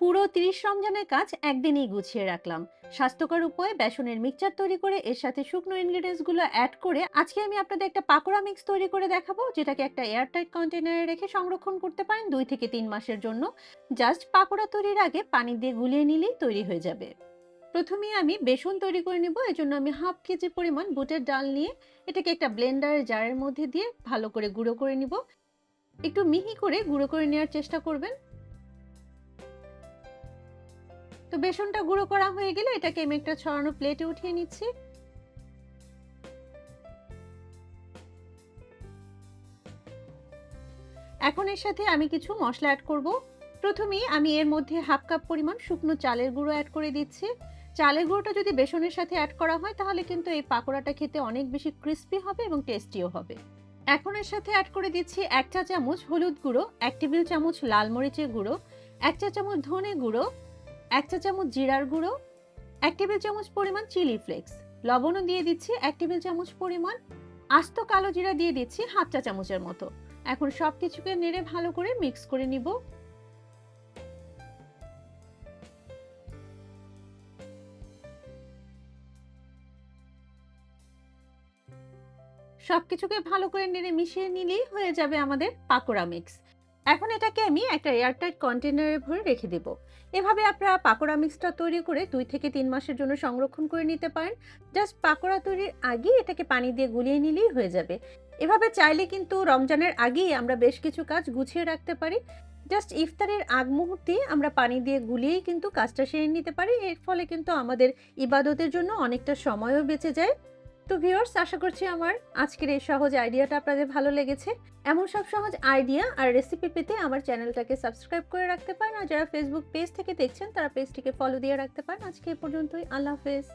পুরো তিরিশ রমজানের কাজ একদিনেই গুছিয়ে রাখলাম। স্বাস্থ্যকর উপায়ে বেসনের মিক্সচার তৈরি করে, এর সাথে শুকনো ইনগ্রিডিয়েন্টসগুলো অ্যাড করে, আজকে আমি আপনাদের একটা পাকোড়া মিক্স তৈরি করে দেখাবো, যেটাকে একটা এয়ারটাইট কন্টেনারে রেখে সংরক্ষণ করতে পারেন দুই থেকে তিন মাসের জন্য। জাস্ট পাকোড়া তৈরির আগে পানি দিয়ে গুলিয়ে নিলেই তৈরি হয়ে যাবে। প্রথমে আমি বেসন তৈরি করে নেব, এজন্য আমি হাফ কেজি পরিমাণ বুটের ডাল নিয়ে এটাকে একটা ব্লেন্ডারের জারের মধ্যে দিয়ে ভালো করে গুঁড়ো করে নিব। একটু মিহি করে গুঁড়ো করে নেওয়ার চেষ্টা করবেন। তো বেসনটা গুঁড়ো করা হয়ে গেলে এটাকে আমি একটা ছড়ানো প্লেটে উঠিয়ে নিচ্ছি। এখন এর সাথে আমি কিছু মশলা অ্যাড করব। প্রথমেই আমি এর মধ্যে হাফ কাপ পরিমাণ শুকনো চালের গুঁড়ো অ্যাড করে দিচ্ছি। চালের গুঁড়োটা যদি বেসনের সাথে অ্যাড করা হয়, তাহলে কিন্তু এই পাকোড়াটা খেতে অনেক বেশি ক্রিস্পি হবে এবং টেস্টিও হবে। এখন এর সাথে অ্যাড করে দিচ্ছি এক চা চামচ হলুদ গুঁড়ো, এক টেবিল চামচ লাল মরিচের গুঁড়ো, এক চা চামচ ধনে গুঁড়ো এক চা চামচ জিরার গুঁড়ো, এক টেবিল চামচ পরিমাণ চিলি ফ্লেক্স। লবণও দিয়ে দিচ্ছি এক টেবিল চামচ পরিমাণ। আস্ত কালো জিরা দিয়ে দিচ্ছি হাফ চা চামচের মতো। এখন সব কিছুকে নেড়ে ভালো করে মিক্স করে নিব। সবকিছুকে ভালো করে নেড়ে মিশিয়ে নিলেই হয়ে যাবে আমাদের পাকোড়া মিক্স। এখন এটাকে আমি একটা এয়ারটাইট কন্টেনারে ভরে রেখে দেব। এভাবে আপনারা পাকোড়া মিক্সটা তৈরি করে দুই থেকে তিন মাসের জন্য সংরক্ষণ করে নিতে পারেন। জাস্ট পাকোড়া তৈরির আগেই এটাকে পানি দিয়ে গুলিয়ে নিলেই হয়ে যাবে। এভাবে চাইলে কিন্তু রমজানের আগেই আমরা বেশ কিছু কাজ গুছিয়ে রাখতে পারি। জাস্ট ইফতারের আগ মুহূর্তে আমরা পানি দিয়ে গুলিয়েই কিন্তু কাজটা সেরে নিতে পারি। এর ফলে কিন্তু আমাদের ইবাদতের জন্য অনেকটা সময়ও বেঁচে যায়। তো ভিউয়ার্স আশা করছি আমার আজকের এই সহজ আইডিয়াটা আপনাদের ভালো লেগেছে। এমন সব সহজ আইডিয়া আর রেসিপি পেতে আমার চ্যানেলটাকে সাবস্ক্রাইব করে রাখতে পারেন। আর যারা ফেসবুক পেজ থেকে দেখছেন, তারা পেজটিকে ফলো দিয়ে রাখতে পারেন। আজকে এ পর্যন্তই। আল্লাহ হাফেজ।